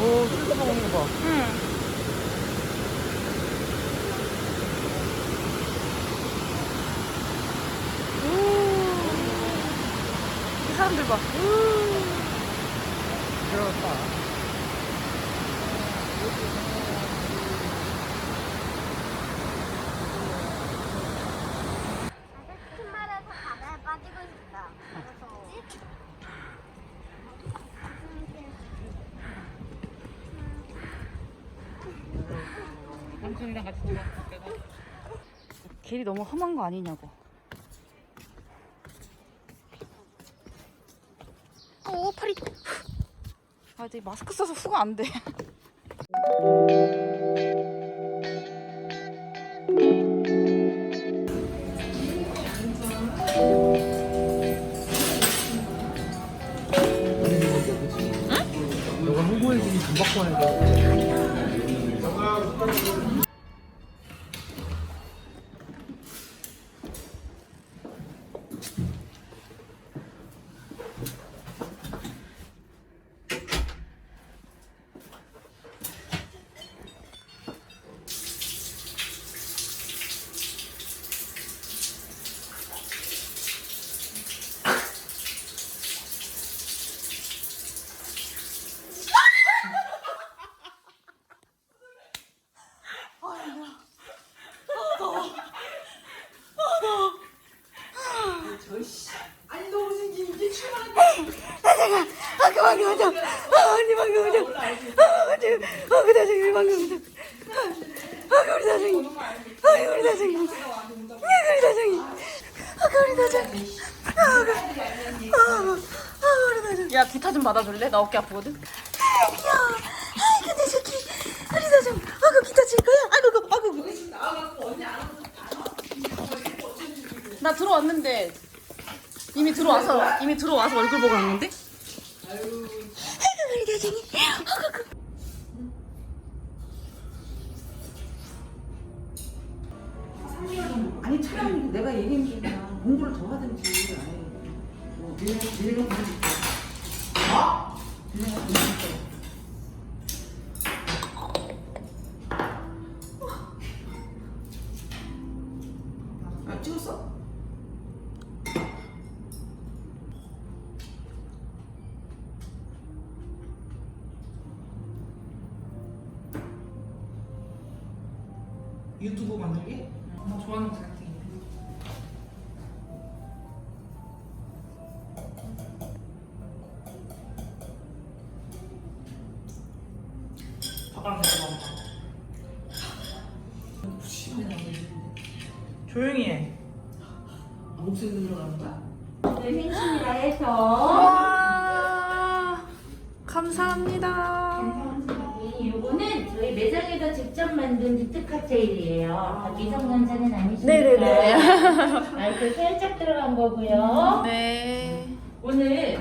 오, 술도 먹는 거 봐. 이 사람들 봐. 들어갔다. 큰 말에서 바다에 빠지고 싶다. 그래서 길이 너무 험한 거 아니냐고. 오, 팔이. 아, 이제 마스크 써서 후가 안 돼. 너가 홍보해주니 금박번에서 아 좀. 아 언니 방금 좀. 아 언니. 아 그다 저기 방금 좀. 아 우리 사장님. 아 우리 사장님. 아 우리 사장님. 아 우리 사장님. 아 그. 아 우리 사장님. 야 기타 좀 받아줄래? 나 어깨 아프거든. 아 귀여워. 아 근데 새끼. 우리 사장님. 아그 기타 칠 거야? 아이고 아이고. 나 들어왔는데 이미 들어와서 이미 들어와서 얼굴 보고 왔는데? 우리. 아이고 아니 차라리 내가 얘기한 게 공부를 더 하든지 아니 뭐 니네 니네가 보내줄게 어? 니네 유튜브 만들기? 나 좋아하는 제작진 밥랑 먹어 조용히 해 목소리 들어가는 거야? 네, 생신이라 해서 와 감사합니다. 이 요거는 저희 매장에서 직접 만든 비트 칵테일이에요. 다 미성년자는 아니시니까 네네네. 알코올 살짝 들어간 거고요. 네. 오늘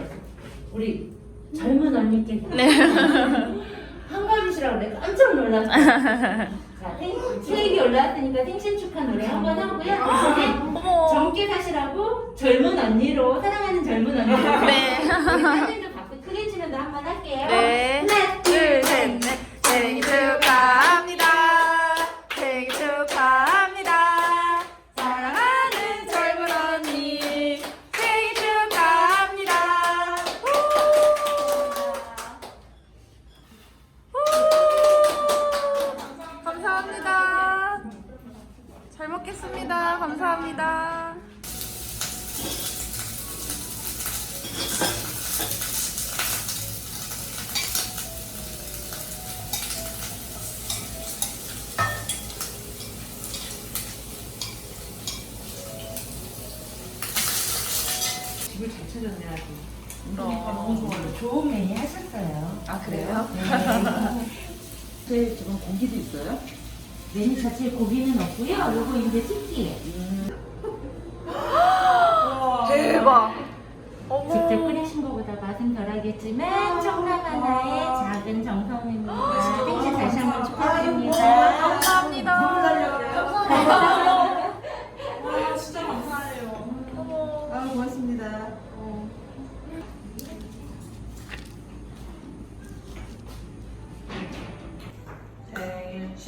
우리 젊은 언니께 네. 한가주시라고 내가 깜짝 놀랐어요. 자, 생- 케이크 올라왔으니까 생신 축하 노래 한 번 하고요. 대신에 어머. 젊게 사시라고 젊은 언니로 사랑하는 젊은 언니로 네. 우리 사진도 갖고 크게 치면서 한 번 할게요. 네. 아주 그러니까 너무 좋아요 좋은 메뉴 하셨어요. 아, 그래요? 제 지금 고기도 있어요? 메뉴 자체에 고기는 없고요. 요거 이제 특기예요. 대박. 직접 끓이신 것보다 맛은 덜하겠지만 청남 하나의 작은 정성입니다. 생신 다시 한번 축하드립니다. 감사합니다.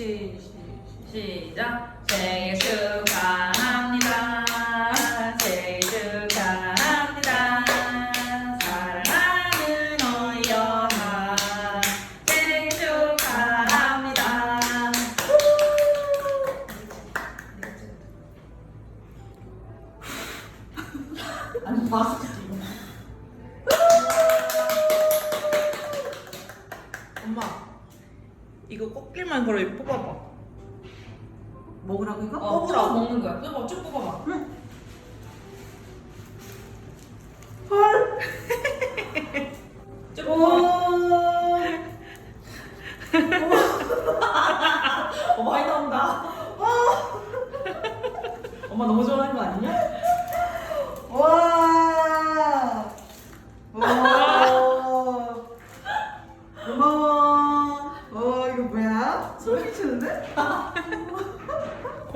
시, 시, 시작. 생일 축하합니다 이거 꽃길만 걸어 이거 뽑아봐. 먹으라고 이거? 어, 뽑으라고 먹는 거야? 뽑아 쭉 뽑아봐. 쭉 뽑아 어. 많이 나온다. 엄마 너무 좋아하는 거 아니냐?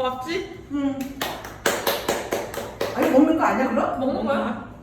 고맙지? 응 아니 먹는 거 아니야 그럼? 먹는 거야?